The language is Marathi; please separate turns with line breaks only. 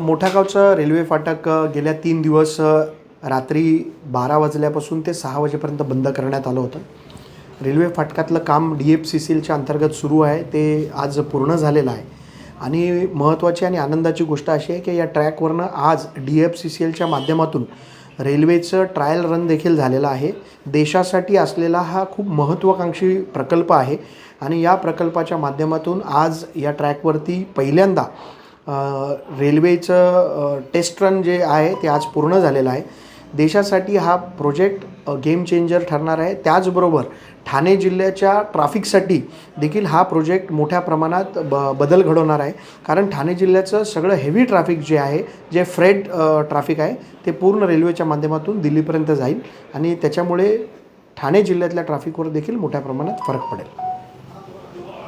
मोठ्या गावचं रेल्वे फाटक गेल्या तीन दिवस रात्री बारा वाजल्यापासून ते सहा वाजेपर्यंत बंद करण्यात आलं होतं. रेल्वे फाटकातलं काम डी एफ सी सी एलच्या अंतर्गत सुरू आहे ते आज पूर्ण झालेलं आहे. आणि महत्त्वाची आणि आनंदाची गोष्ट अशी आहे की या ट्रॅकवरनं आज डी एफ सी सी एलच्या माध्यमातून रेल्वेचं ट्रायल रन देखील झालेलं आहे. देशासाठी असलेला हा खूप महत्त्वाकांक्षी प्रकल्प आहे. आणि या प्रकल्पाच्या माध्यमातून आज या ट्रॅकवरती पहिल्यांदा रेल्वेचं टेस्ट रन जे आहे ते आज पूर्ण झालेलं आहे. देशासाठी हा प्रोजेक्ट गेम चेंजर ठरणार आहे. त्याचबरोबर ठाणे जिल्ह्याच्या ट्राफिकसाठी देखील हा प्रोजेक्ट मोठ्या प्रमाणात ब बदल घडवणार आहे. कारण ठाणे जिल्ह्याचं सगळं हेवी ट्रॅफिक जे आहे जे फ्रेड ट्रॅफिक आहे ते पूर्ण रेल्वेच्या माध्यमातून दिल्लीपर्यंत जाईल. आणि त्याच्यामुळे ठाणे जिल्ह्यातल्या ट्रॅफिकवर देखील मोठ्या प्रमाणात फरक पडेल.